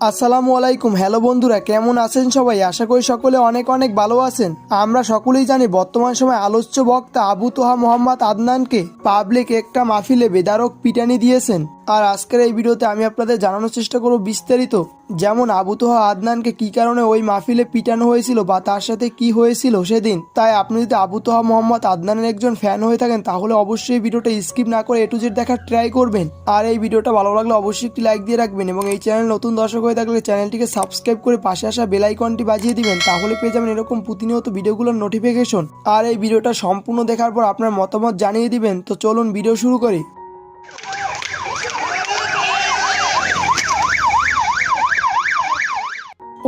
আসসালামু আলাইকুম। হ্যালো বন্ধুরা, কেমন আছেন সবাই? আশা করি সকলে অনেক অনেক ভালো আছেন। আমরা সকলেই জানি বর্তমান সময় আলোচ্য বক্তা আবু তোহা মোহাম্মদ আদনানকে পাবলিক একটা মাহফিলে বেদারক পিটানি দিয়েছেন। আর আজকের এই ভিডিওতে আমি আপনাদের জানানোর চেষ্টা করব বিস্তারিত, যেমন আবু তোহা আদনানকে কি কারণে ওই মাহফিলে পিটানো হয়েছিল বা তার সাথে কি হয়েছিল সেদিন। তাই আপনি যদি আবু তোহা মোহাম্মদ আদনানের একজন ফ্যান হয়ে থাকেন, তাহলে অবশ্যই ভিডিওটা স্কিপ না করে এ টু জেড দেখার ট্রাই করবেন। আর এই ভিডিওটা ভালো লাগলে অবশ্যই একটি লাইক দিয়ে রাখবেন এবং এই চ্যানেল নতুন দর্শক হয়ে থাকলে চ্যানেলটিকে সাবস্ক্রাইব করে পাশে আসা বেলাইকনটি বাজিয়ে দিবেন, তাহলে পেয়ে যাবেন এরকম প্রতিনিয়ত ভিডিওগুলোর নোটিফিকেশন আর এই ভিডিওটা সম্পূর্ণ দেখার পর আপনার মতামত জানিয়ে দিবেন। তো চলুন ভিডিও শুরু করি।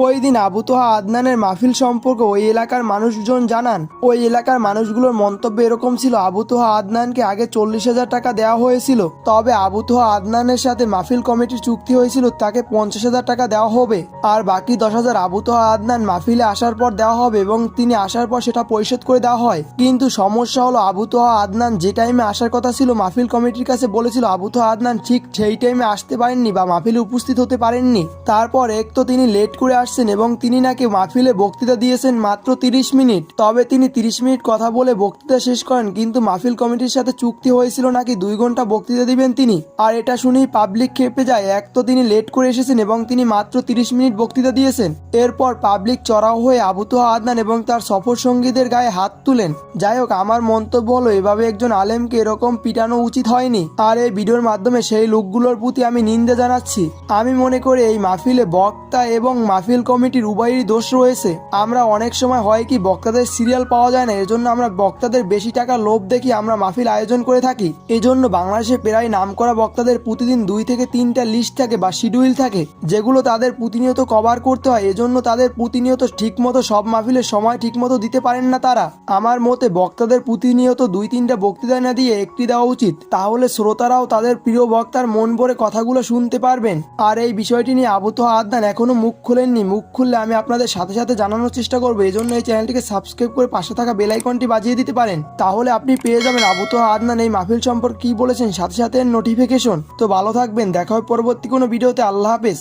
ওই দিন আবু তোহা আদনানের মাহফিল সম্পর্কে ওই এলাকার মানুষজন জানান, ওই এলাকার মানুষগুলোর মন্তব্য এরকম ছিল, আবু তোহা আদনানকে আগে চল্লিশ হাজার টাকা দেওয়া হয়েছিল, তবে আবু তোহা আদনানের সাথে মাহফিল কমিটির চুক্তি হয়েছিল, তাকে পঞ্চাশ হাজার টাকা দেওয়া হবে। আর বাকি দশ হাজার আবু তোহা আদনান মাহফিলে আসার পর দেওয়া হবে এবং তিনি আসার পর সেটা পরিশোধ করে দেওয়া হয়। কিন্তু সমস্যা হলো, আবু তোহা আদনান যে টাইমে আসার কথা ছিল, মাহফিল কমিটির কাছে বলেছিল, আবু তোহা আদনান ঠিক সেই টাইমে আসতে পারেননি বা মাহফিলে উপস্থিত হতে পারেননি। তারপর এক তো তিনি লেট করে আসছেন এবং তিনি নাকি মাহফিলে বক্তৃতা দিয়েছেন মাত্র তিরিশ মিনিট। তবে তিনি তিরিশ মিনিট কথা বলে বক্তৃতা শেষ করেন, কিন্তু মাহফিল কমিটির সাথে চুক্তি হয়েছিল নাকি দুই ঘণ্টা বক্তৃতা দিবেন তিনি। আর এটা শুনেই পাবলিক খেপে যায়, এক তো তিনি লেট করে এসেছেন এবং তিনি মাত্র তিরিশ মিনিট বক্তৃতা দিয়েছেন। এরপর পাবলিক চড়াও হয়ে আবু তোহা আদনান এবং তার সফর সঙ্গীদের গায়ে হাত তুলেন। যাই হোক, আমার মন্তব্য হলো, এভাবে একজন আলেমকে এরকম পিটানো উচিত হয়নি। আর এই ভিডিওর মাধ্যমে সেই লোকগুলোর প্রতি আমি নিন্দা জানাচ্ছি। আমি মনে করি এই মাহফিলে বক্তা এবং মাহফিল কমিটির উভয়েরই দোষ রয়েছে। আমরা অনেক সময় হয় কি বক্তাদের সিরিয়াল পাওয়া যায় না, এজন্য আমরা বক্তাদের বেশি টাকা লোভ দেখি আমরা মাহফিল আয়োজন করে থাকি। এজন্য বাংলাদেশে প্রায় নামকরা বক্তাদের প্রতিদিন দুই থেকে তিনটা লিস্ট থাকে বা শিডিউল থাকে, যেগুলো তাদের প্রতিনিয়ত কভার করতে হয়। এজন্য তাদের প্রতিনিয়ত ঠিকমতো সব মাহফিলের সময় ঠিকমতো দিতে পারেন না তারা। আমার মতে বক্তাদের প্রতিনিয়ত দুই তিনটা বক্তৃতা না দিয়ে একটি দেওয়া উচিত। তাহলে শ্রোতারাও তাদের প্রিয় বক্তার মন ভরে কথাগুলো শুনতে পারবেন। আর এই বিষয়টি নিয়ে আবু তোহা আদনান এখনও মুখ খুলেননি মুখ খুললে আমি আপনাদের সাথে সাথে জানানোর চেষ্টা করব। এই জন্য এই চ্যানেলটিকে সাবস্ক্রাইব করে পাশে থাকা বেল আইকনটি বাজিয়ে দিতে পারেন। তাহলে আপনি পেয়ে যাবেন আবু তোহা আদনান এই মাহফিল সম্পর্কে কি বলেছেন, সাথে সাথে নোটিফিকেশন তো ভালো থাকবেন, দেখা হয় পরবর্তী কোনো ভিডিওতে। আল্লাহ হাফেজ।